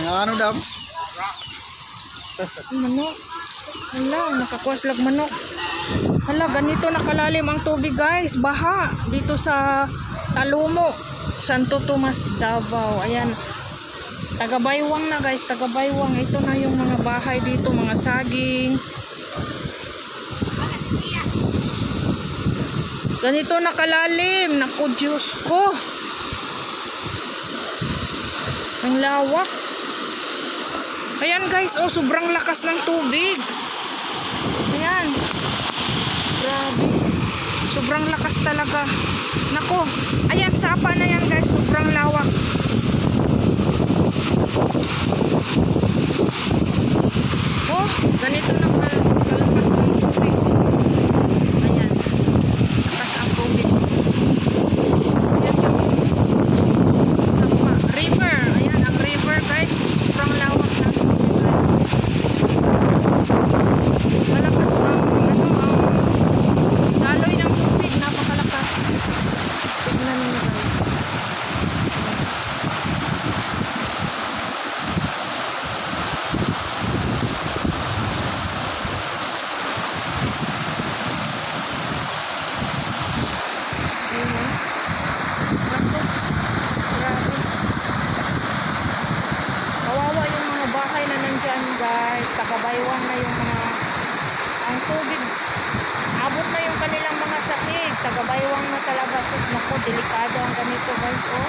Nga ano daw? Manok. Hala, nakakuas lag manok. Hala, ganito nakalalim ang tubig guys. Baha. Dito sa Talumo. Santo Tomas, Davao. Ayan. Tagabaywang na guys. Tagabaywang. Ito na yung mga bahay dito. Mga saging. Ganito nakalalim. Naku, Diyos ko. Ang lawak. Ayan guys, oh, sobrang lakas ng tubig. Ayan. Grabe. Sobrang lakas talaga. Nako, ayan, sapa na yan guys. Sobrang lawak. Oh, ganito na pala kalakas ng tubig. Ayan. Lakas ang tubig. Ayan yung sapa. River. Ayan, ang river guys. Sobrang lawak ng tubig guys. Malakas ang ano ang daloy ng tubig, napakalakas. Tignan niyo guys. Ayun, oh. Naku, grabe. Kawawa yung mga nandyan guys. Takabaywang na yung mga ang tubig. Abot na yung kanilang mga sakig. Tagabaywang na talaga. Sus, naku, delikado ang ganito guys. Oh.